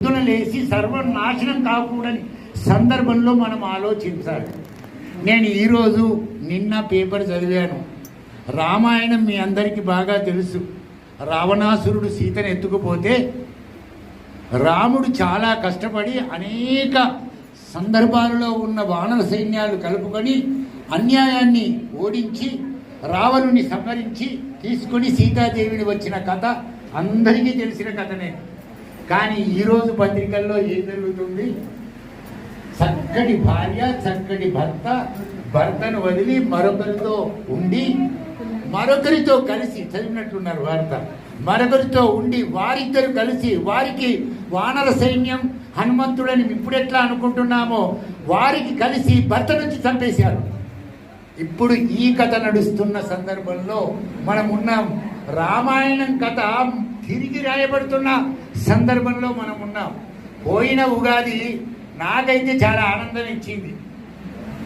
పొద్దున లేచి సర్వనాశనం కాకూడని సందర్భంలో మనం ఆలోచించాలి. నేను ఈరోజు నిన్న పేపర్ చదివాను. రామాయణం మీ అందరికీ బాగా తెలుసు. రావణాసురుడు సీతను ఎత్తుకుపోతే రాముడు చాలా కష్టపడి అనేక సందర్భాలలో ఉన్న వానర సైన్యాలు కలుపుకొని అన్యాయాన్ని ఓడించి రావణుని సంహరించి తీసుకొని సీతాదేవిని వచ్చిన కథ అందరికీ తెలిసిన కథనే. కానీ ఈరోజు పత్రికల్లో ఏం జరుగుతుంది? చక్కటి భార్య చక్కటి భర్త భర్తను వదిలి మరొకరితో ఉండి మరొకరితో కలిసి చదివినట్టున్నారు వార్త. మరొకరితో ఉండి వారిద్దరు కలిసి వారికి వానర సైన్యం హనుమంతుడని ఇప్పుడెట్లా అనుకుంటున్నామో వారికి కలిసి భర్త నుంచి చంపేశారు. ఇప్పుడు ఈ కథ నడుస్తున్న సందర్భంలో మనం ఉన్నాం రామాయణం కథ తిరిగి రాయబడుతున్న సందర్భంలో మనం ఉన్నాం. పోయిన ఉగాది నాకైతే చాలా ఆనందం ఇచ్చింది.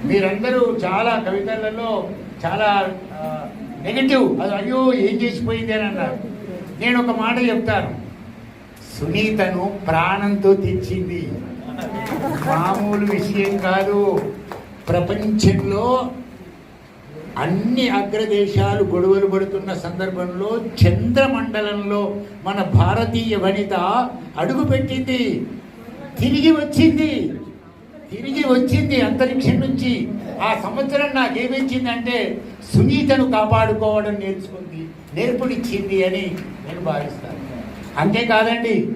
మీరందరూ చాలా కవితలలో చాలా నెగిటివ్ అది అయ్యో ఏం చేసిపోయింది అని అన్నారు. నేను ఒక మాట చెప్తాను. సునీతను ప్రాణంతో తెచ్చింది. మామూలు విషయం కాదు. ప్రపంచంలో అన్ని అగ్రదేశాలు గొడవలు పడుతున్న సందర్భంలో చంద్రమండలంలో మన భారతీయ వనిత అడుగుపెట్టింది తిరిగి వచ్చింది. తిరిగి వచ్చింది అంతరిక్షం నుంచి. ఆ సంవత్సరం నాకేమిచ్చిందంటే సునీతను కాపాడుకోవడం నేర్చుకుంది. నేర్పునిచ్చింది అని నేను భావిస్తాను. అంతేకాదండి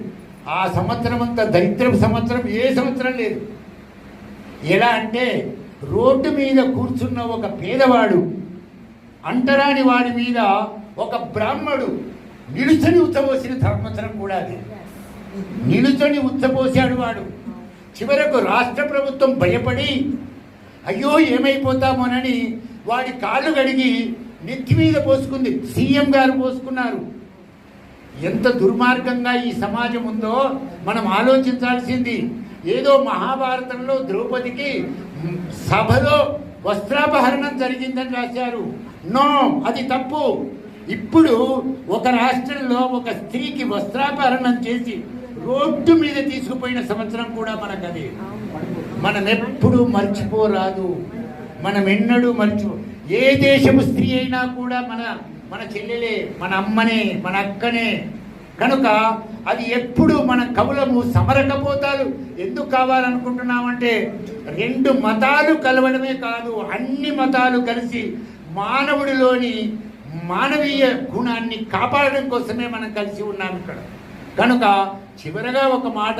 ఆ సంవత్సరం అంతా దరిద్రపు సంవత్సరం ఏ సంవత్సరం లేదు. ఎలా అంటే రోడ్డు మీద కూర్చున్న ఒక పేదవాడు అంటరాని వాడి మీద ఒక బ్రాహ్మడు నిలుచని ఉత్తపోసిన ధర్మచరం కూడా అది. నిలుచని ఉత్తపోసాడు వాడు. చివరకు రాష్ట్ర ప్రభుత్వం భయపడి అయ్యో ఏమైపోతామోనని వాడి కాళ్ళు కడిగి నెత్తి మీద పోసుకుంది. సీఎం గారు పోసుకున్నారు. ఎంత దుర్మార్గంగా ఈ సమాజం ఉందో మనం ఆలోచించాల్సింది. ఏదో మహాభారతంలో ద్రౌపదికి సభలో వస్త్రాపహరణం జరిగిందని రాశారు. నో అది తప్పు. ఇప్పుడు ఒక రాష్ట్రంలో ఒక స్త్రీకి వస్త్రాపహరణం చేసి రోడ్డు మీద తీసుకుపోయిన సంవత్సరం కూడా మనకు అది మనం ఎప్పుడు మర్చిపోరాదు. మనం ఎన్నడూ మర్చిపో ఏ దేశము స్త్రీ అయినా కూడా మన మన చెల్లెలే మన అమ్మనే మన అక్కనే కనుక అది ఎప్పుడు మన కవులము సమరకపోతారు. ఎందుకు కావాలనుకుంటున్నామంటే రెండు మతాలు కలవడమే కాదు అన్ని మతాలు కలిసి మానవుడిలోని మానవీయ గుణాన్ని కాపాడడం కోసమే మనం కలిసి ఉన్నాం ఇక్కడ. కనుక చివరగా ఒక మాట